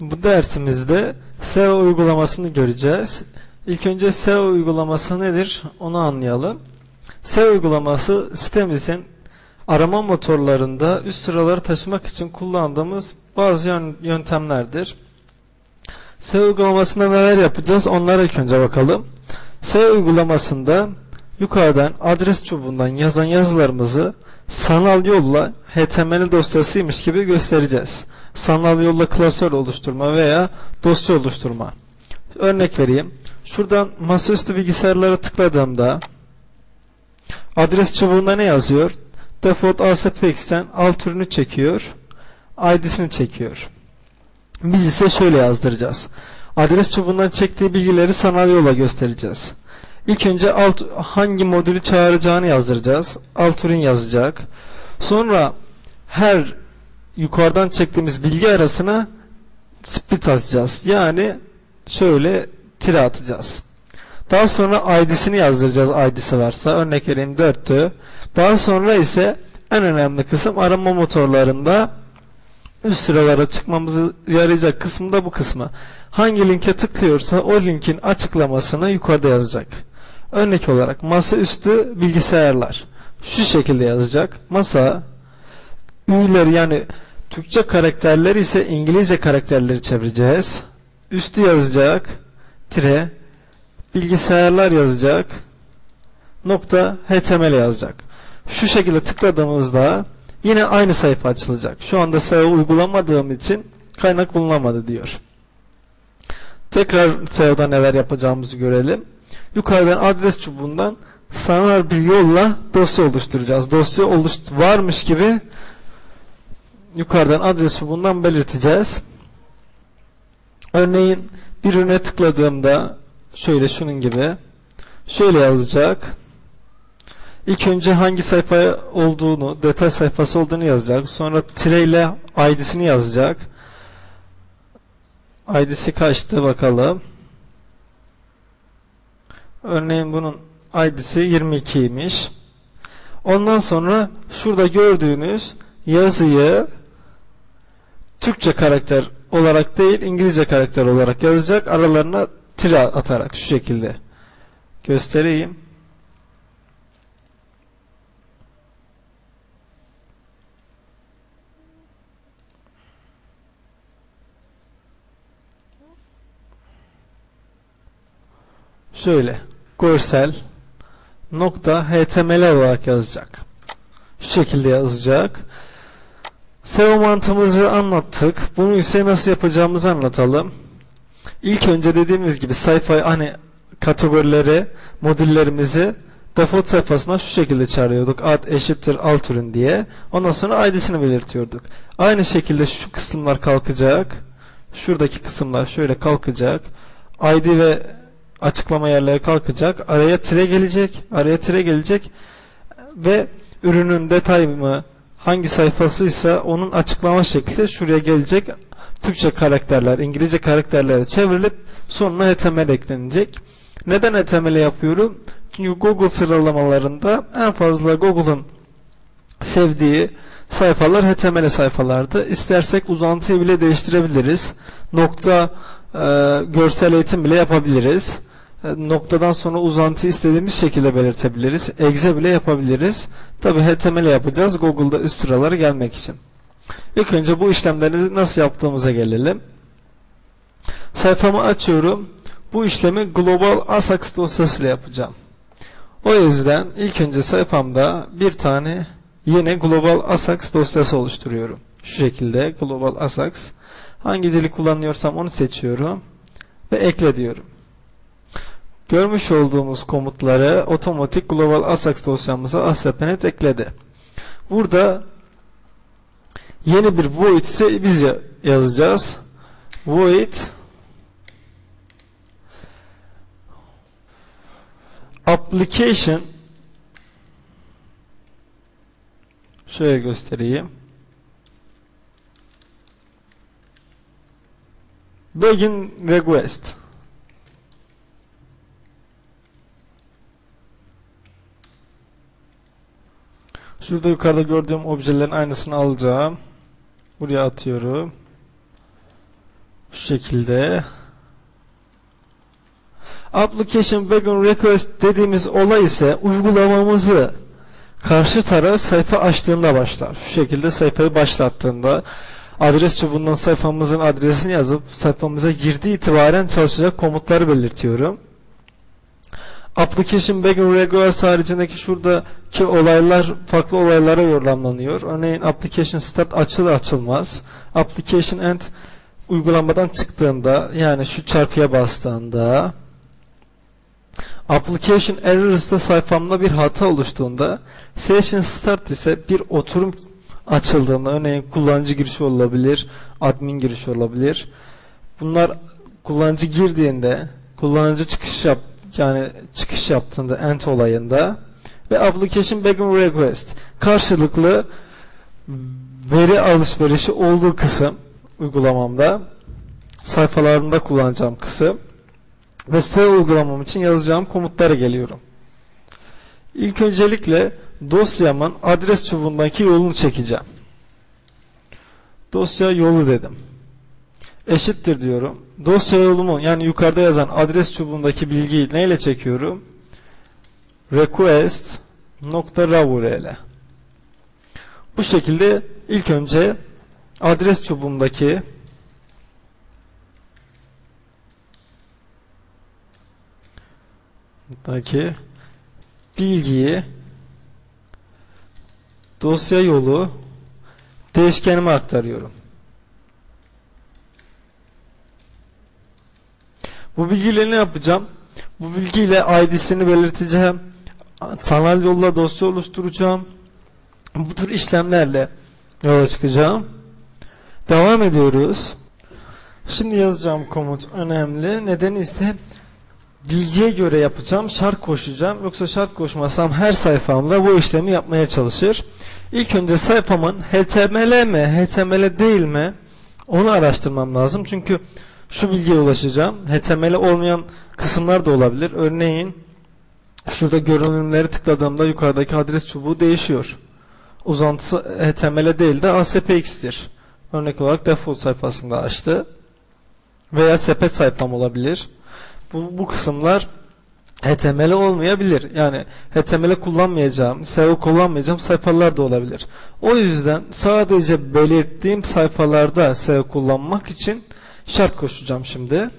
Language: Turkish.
Bu dersimizde SEO uygulamasını göreceğiz. İlk önce SEO uygulaması nedir onu anlayalım. SEO uygulaması sitemizin arama motorlarında üst sıraları taşımak için kullandığımız bazı yön- yöntemlerdir. SEO uygulamasında neler yapacağız onlara ilk önce bakalım. SEO uygulamasında yukarıdan adres çubuğundan yazan yazılarımızı sanal yolla HTML dosyasıymış gibi göstereceğiz. Sanal yolla klasör oluşturma veya dosya oluşturma. Örnek vereyim. Şuradan masaüstü bilgisayarlara tıkladığımda adres çubuğunda ne yazıyor? Default ASPX'ten alt ürünü çekiyor. ID'sini çekiyor. Biz ise şöyle yazdıracağız. Adres çubuğundan çektiği bilgileri sanal yolla göstereceğiz. İlk önce alt hangi modülü çağıracağını yazdıracağız. Alt ürün yazacak. Sonra her yukarıdan çektiğimiz bilgi arasına split atacağız. Yani şöyle tire atacağız. Daha sonra ID'sini yazdıracağız ID'si varsa. Örnek vereyim 4'tü. Daha sonra ise en önemli kısım arama motorlarında üst sıralara çıkmamızı yarayacak kısım da bu kısmı. Hangi linke tıklıyorsa o linkin açıklamasını yukarıda yazacak. Örnek olarak masaüstü bilgisayarlar. Şu şekilde yazacak. Masa üyeleri yani Türkçe karakterleri ise İngilizce karakterleri çevireceğiz. Üstü yazacak. Tire bilgisayarlar yazacak. Nokta HTML yazacak. Şu şekilde tıkladığımızda yine aynı sayfa açılacak. Şu anda SEO uygulamadığım için kaynak bulunamadı diyor. Tekrar SEO'da neler yapacağımızı görelim. Yukarıdan adres çubuğundan sanal bir yolla dosya oluşturacağız. Dosya oluşt varmış gibi yukarıdan adres çubuğundan belirteceğiz. Örneğin bir ürüne tıkladığımda şöyle şunun gibi şöyle yazacak. İlk önce hangi sayfa olduğunu, detay sayfası olduğunu yazacak. Sonra tire ile ID'sini yazacak. ID'si kaçtı bakalım. Örneğin bunun ID'si 22'ymiş. Ondan sonra şurada gördüğünüz yazıyı Türkçe karakter olarak değil İngilizce karakter olarak yazacak. Aralarına tire atarak şu şekilde göstereyim. Şöyle görsel nokta html olarak yazacak. Şu şekilde yazacak. SEO mantığımızı anlattık. Bunu ise nasıl yapacağımızı anlatalım. İlk önce dediğimiz gibi sayfa hani kategorileri, modüllerimizi default sayfasına şu şekilde çağırıyorduk. Ad eşittir alt ürün diye. Ondan sonra ID'sini belirtiyorduk. Aynı şekilde şu kısımlar kalkacak. Şuradaki kısımlar şöyle kalkacak. ID ve açıklama yerleri kalkacak. Araya tire gelecek. Araya tire gelecek. Ve ürünün detay mı hangi sayfasıysa onun açıklama şekli şuraya gelecek. Türkçe karakterler, İngilizce karakterlere çevrilip sonuna HTML eklenecek. Neden HTML yapıyorum? Çünkü Google sıralamalarında en fazla Google'ın sevdiği sayfalar HTML sayfalardı. İstersek uzantıyı bile değiştirebiliriz. Nokta e, görsel eğitim bile yapabiliriz. E, noktadan sonra uzantı istediğimiz şekilde belirtebiliriz. Exe bile yapabiliriz. Tabi HTML yapacağız Google'da üst sıraları gelmek için. İlk önce bu işlemleri nasıl yaptığımıza gelelim. Sayfamı açıyorum. Bu işlemi Global Asax dosyasıyla yapacağım. O yüzden ilk önce sayfamda bir tane yeni Global Asax dosyası oluşturuyorum. Şu şekilde Global Asax. Hangi dili kullanıyorsam onu seçiyorum ve ekle diyorum. Görmüş olduğumuz komutları otomatik Global Asax dosyamıza ASP.NET ekledi. Burada yeni bir void ise biz yazacağız. Void application şöyle göstereyim. Begin request Şurada yukarıda gördüğüm objelerin aynısını alacağım. Buraya atıyorum. şekilde application begin request dediğimiz olay ise uygulamamızı karşı taraf sayfa açtığında başlar. Şu şekilde sayfayı başlattığında adres çubuğundan sayfamızın adresini yazıp sayfamıza girdiği itibaren çalışacak komutları belirtiyorum. Application begin request haricindeki şuradaki olaylar farklı olaylara yorumlanıyor. Örneğin application start açılır açılmaz. Application end uygulamadan çıktığında yani şu çarpıya bastığında Application Errors'ta sayfamda bir hata oluştuğunda Session Start ise bir oturum açıldığında örneğin kullanıcı girişi olabilir, admin girişi olabilir. Bunlar kullanıcı girdiğinde, kullanıcı çıkış yap yani çıkış yaptığında end olayında ve application begin request karşılıklı veri alışverişi olduğu kısım uygulamamda sayfalarında kullanacağım kısım ve SEO uygulamam için yazacağım komutlara geliyorum. İlk öncelikle dosyamın adres çubuğundaki yolunu çekeceğim. Dosya yolu dedim. Eşittir diyorum. Dosya yolumu yani yukarıda yazan adres çubuğundaki bilgiyi neyle çekiyorum? Request nokta URL. Bu şekilde ilk önce adres çubuğumdaki daki bilgiyi dosya yolu değişkenime aktarıyorum. Bu bilgiyle ne yapacağım? Bu bilgiyle ID'sini belirteceğim. Sanal yolla dosya oluşturacağım. Bu tür işlemlerle yola çıkacağım. Devam ediyoruz. Şimdi yazacağım komut önemli. Nedeni ise bilgiye göre yapacağım. Şart koşacağım. Yoksa şart koşmasam her sayfamda bu işlemi yapmaya çalışır. İlk önce sayfamın HTML mi, HTML değil mi onu araştırmam lazım. Çünkü şu bilgiye ulaşacağım. HTML olmayan kısımlar da olabilir. Örneğin şurada görünümleri tıkladığımda yukarıdaki adres çubuğu değişiyor. Uzantısı HTML değil de ASPX'tir. Örnek olarak default sayfasında açtı. Veya sepet sayfam olabilir. Bu, bu kısımlar HTML olmayabilir. Yani HTML kullanmayacağım, SEO kullanmayacağım sayfalar da olabilir. O yüzden sadece belirttiğim sayfalarda SEO kullanmak için şart koşacağım şimdi.